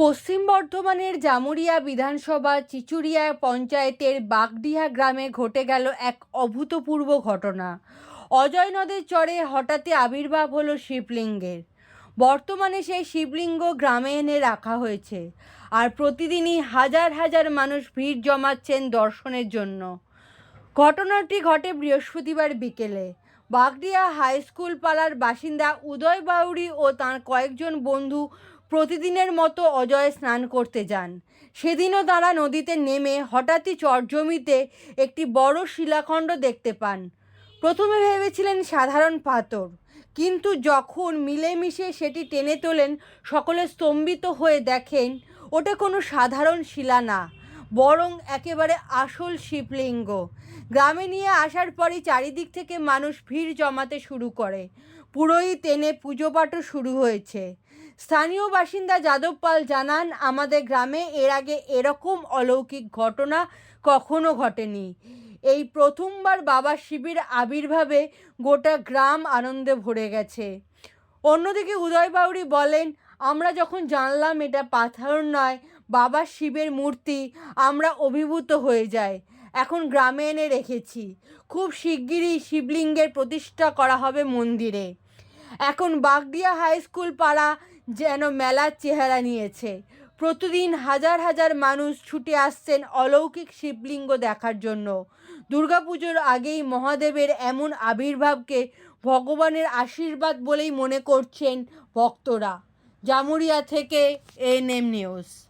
পশ্চিম বর্ধমানের জামুরিয়া বিধানসভা চিচুরিয়া পঞ্চায়েতের বাগডিহা গ্রামে ঘটে গেল এক অভূতপূর্ব ঘটনা। অজয় নদের চরে হঠাৎই আবির্ভাব হলো শিবলিঙ্গের। বর্তমানে সেই শিবলিঙ্গ গ্রামে এনে রাখা হয়েছে আর প্রতিদিনই হাজার হাজার মানুষ ভিড় জমাচ্ছেন দর্শনের জন্য। ঘটনাটি ঘটে বৃহস্পতিবার বিকেলে। বাগডিয়া হাই স্কুল পাড়ার বাসিন্দা উদয় বাউরি ও তার কয়েকজন বন্ধু প্রতিদিনের মতো অজয় স্নান করতে যান। সেদিনও তারা নদীতে নেমে হঠাৎই চরজমিতে একটি বড় শিলাখণ্ড দেখতে পান। প্রথমে ভেবেছিলেন সাধারণ পাথর, কিন্তু যখন মিলেমিশে সেটি টেনে তোলেন, সকলে স্তম্ভিত হয়ে দেখেন, ওটা কোনো সাধারণ শিলা না। বরং একেবারে আসল শিবলিঙ্গ। গ্রামে নিয়ে আসার পরই চারিদিক থেকে মানুষ ভিড় জমাতে শুরু করে। পুরোহিত এনে পুজো পাঠও শুরু হয়েছে। স্থানীয় বাসিন্দা যাদব পাল জানান, আমাদের গ্রামে এর আগে এরকম অলৌকিক ঘটনা কখনো ঘটেনি। এই প্রথমবার বাবা শিবির আবির্ভাবে গোটা গ্রাম আনন্দে ভরে গেছে। অন্যদিকে উদয় বাউরি বলেন, আমরা যখন জানলাম এটা পাথর নয় বাবা শিবের মূর্তি, আমরা অভিভূত হয়ে যাই। এখন গ্রামে এনে রেখেছি। খুব শিগগিরই শিবলিঙ্গের প্রতিষ্ঠা করা হবে মন্দিরে। এখন বাগদিয়া হাই স্কুল পাড়া যেন মেলার চেহারা নিয়েছে। প্রতিদিন হাজার হাজার মানুষ ছুটে আসছেন অলৌকিক শিবলিঙ্গ দেখার জন্য। দুর্গাপুজোর আগেই মহাদেবের এমন আবির্ভাবকে ভগবানের আশীর্বাদ বলেই মনে করছেন ভক্তরা। জামুরিয়া থেকে এএনএম নিউজ।